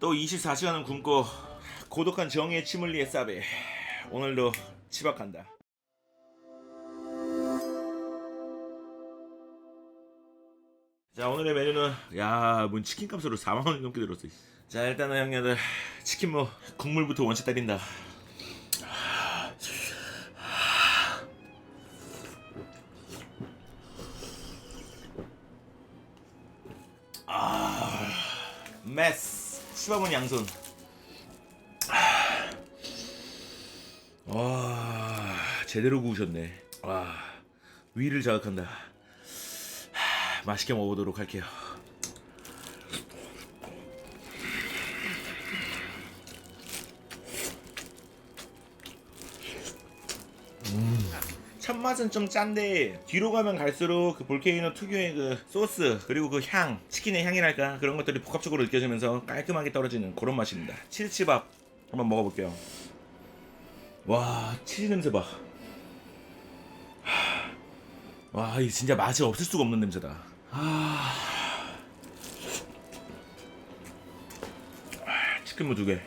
또 24시간은 굶고 고독한 정의의 침을리에 싸베 오늘도 치박한다. 자 오늘의 메뉴는 야뭔 치킨 값으로 4만 원이 넘게 들었어 자 일단은 형님들 치킨 뭐 국물부터 원체 때린다. 메스 씹어본 양손. 와 제대로 구우셨네. 와 위를 자극한다. 하, 맛있게 먹어보도록 할게요 첫 맛은 좀 짠데 뒤로 가면 갈수록 그 볼케이노 특유의 그 소스 그리고 그 향 치킨의 향이랄까 그런 것들이 복합적으로 느껴지면서 깔끔하게 떨어지는 그런 맛입니다 치즈치밥 한번 먹어볼게요 와 치즈 냄새 봐. 하, 와, 이 진짜 맛이 없을 수가 없는 냄새다. 아, 아, 치킨 무 두 개.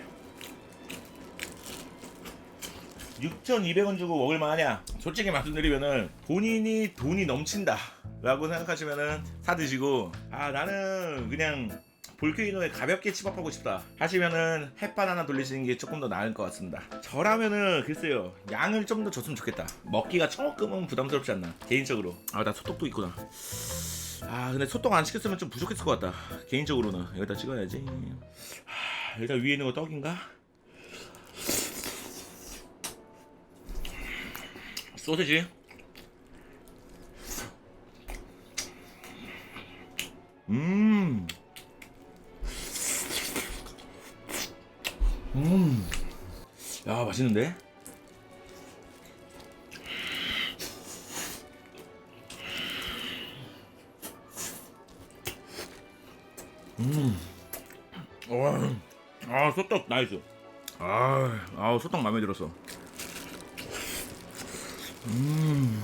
6,200원 주고 먹을 만 하냐? 솔직히 말씀드리면은 본인이 돈이 넘친다 라고 생각하시면은 사 드시고 아 나는 그냥 볼케이노에 가볍게 치밥하고 싶다 하시면은 햇반 하나 돌리시는 게 조금 더 나을 것 같습니다. 저라면은 글쎄요 양을 좀 더 줬으면 좋겠다. 먹기가 조금은 부담스럽지 않나 개인적으로. 아 나 소떡도 있구나. 아 근데 소떡 안 시켰으면 좀 부족했을 것 같다 개인적으로는. 여기다 찍어야지. 하, 일단 위에 있는 거 떡인가? 소세지 음 음. 야, 맛있는데? 음. 와. 아, 소떡 나이스. 아, 아, 소떡 마음에 들었어. 음.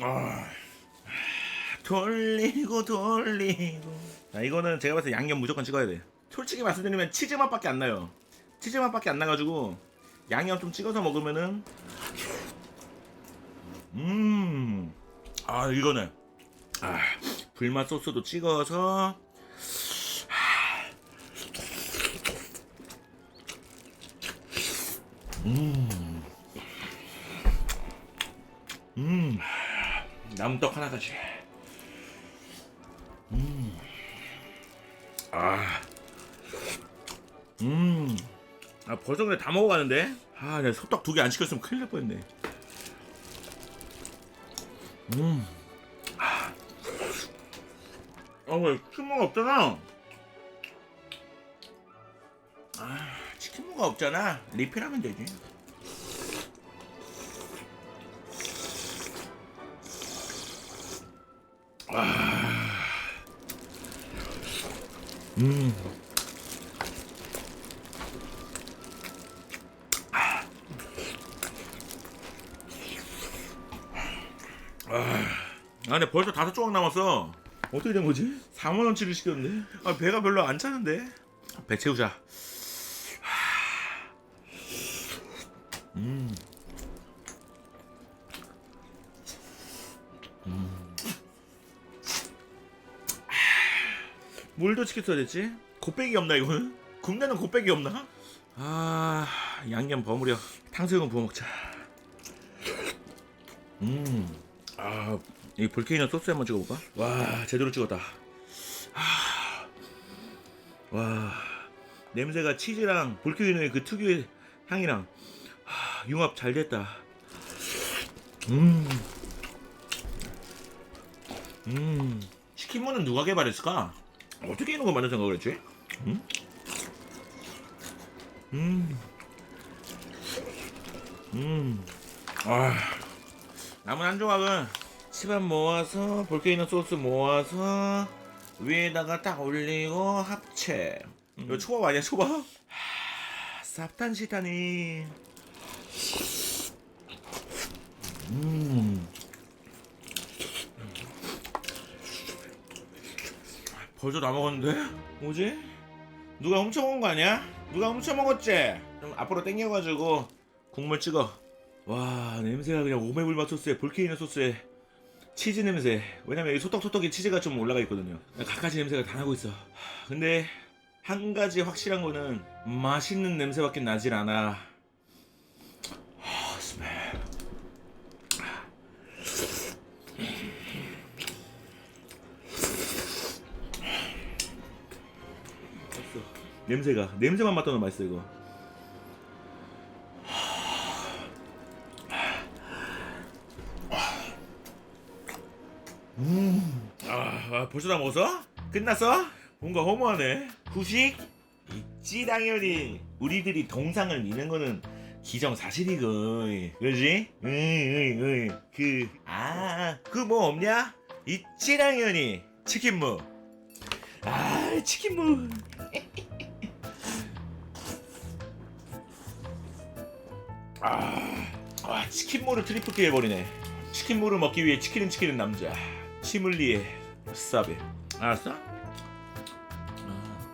아. 돌리고 돌리고 자 이거는 제가 봤을 때 양념 무조건 찍어야 돼 솔직히 말씀드리면 치즈 맛밖에 안 나요 치즈 맛밖에 안 나가지고 양념 좀 찍어서 먹으면은 음아 이거는 아 불맛 소스도 찍어서 음 남떡 하나까지. 음. 아. 음. 아, 벌써 그냥 다 먹어가는데? 아, 내가 소떡 두 개 안 시켰으면 큰일 날 뻔했네. 음. 아, 왜 치킨무가 없잖아? 아, 치킨무가 없잖아. 리필하면 되지. 음. 아, 근데 벌써 다섯 조각 남았어. 어떻게 된 거지? 4만 원치를 시켰는데? 아, 배가 별로 안 차는데? 배 채우자. 음. 물도 시켰어야 됐지? 곱빼기 없나 이거는? 굽내는 곱빼기 없나? 아 양념 버무려 탕수육은 부어 먹자 음 아 이 볼케이노 소스 한번 찍어볼까? 와 제대로 찍었다 아, 와 냄새가 치즈랑 볼케이노의 그 특유의 향이랑 아, 융합 잘 됐다 음 음. 치킨무는 누가 개발했을까? 어떻게 이런 거 만들 생각을 했지? 음? 음. 음. 아. 남은 한 조각은 집안 모아서 볼 게 있는 소스 모아서 위에다가 딱 올리고 합체. 음. 이거 초밥 아니야 초밥? 하, 쌉탄 시다니. 음. 벌써 다 먹었는데? 뭐지? 누가 훔쳐먹은 거 아니야? 누가 훔쳐먹었지? 좀 앞으로 땡겨가지고 국물 찍어. 와 냄새가 그냥 오메불맛 소스에 볼케이노 소스에 치즈 냄새. 왜냐면 이 소떡소떡이 치즈가 좀 올라가 있거든요. 갖가지 냄새가 다 나고 있어. 하, 근데 한 가지 확실한 거는 맛있는 냄새밖에 나질 않아. 하, 스멜. 냄새가. 냄새만 맡아도 맛있어 이거 아, 아, 벌써 다 먹었어? 끝났어? 뭔가 허무하네 후식? 있지 당연히 우리들이 동상을 미는 거는 기정사실이고 그지? 응 응 응 그 아 그 뭐 없냐? 있지 당연히 치킨무 아 치킨무 아, 아 치킨무를 트리플게 해버리네 치킨무를 먹기 위해 치킨은 치킨은 남자 치물리에 사비 알았어?